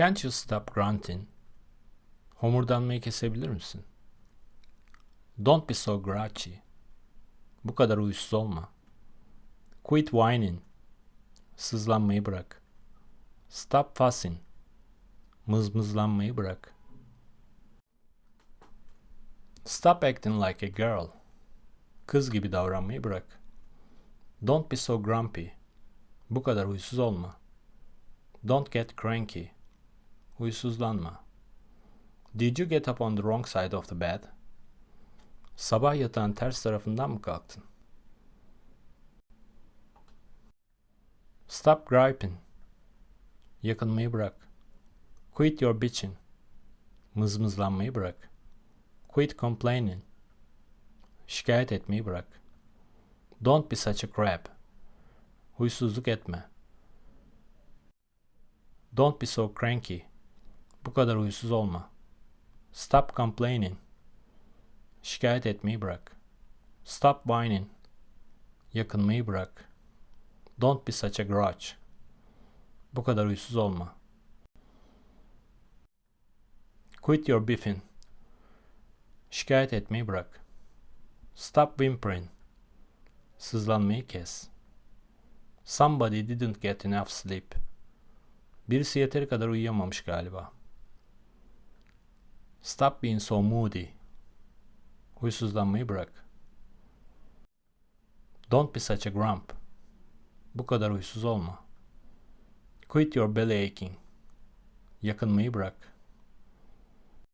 Can't you stop grunting? Homurdanmayı kesebilir misin? Don't be so grouchy. Bu kadar uysuz olma. Quit whining. Sızlanmayı bırak. Stop fussing. Mızmızlanmayı bırak. Stop acting like a girl. Kız gibi davranmayı bırak. Don't be so grumpy. Bu kadar huysuz olma. Don't get cranky. Huysuzlanma. Did you get up on the wrong side of the bed? Sabah yatağın ters tarafından mı kalktın? Stop griping. Yakınmayı bırak. Quit your bitching. Mızmızlanmayı bırak. Quit complaining. Şikayet etmeyi bırak. Don't be such a crab. Huysuzluk etme. Don't be so cranky. Bu kadar huysuz olma. Stop complaining. Şikayet etmeyi bırak. Stop whining. Yakınmayı bırak. Don't be such a grouch. Bu kadar huysuz olma. Quit your beefing. Şikayet etmeyi bırak. Stop whimpering. Sızlanmayı kes. Somebody didn't get enough sleep. Birisi yeteri kadar uyuyamamış galiba. Stop being so moody. Huysuzlanmayı bırak. Don't be such a grump. Bu kadar huysuz olma. Quit your belly aching. Yakınmayı bırak.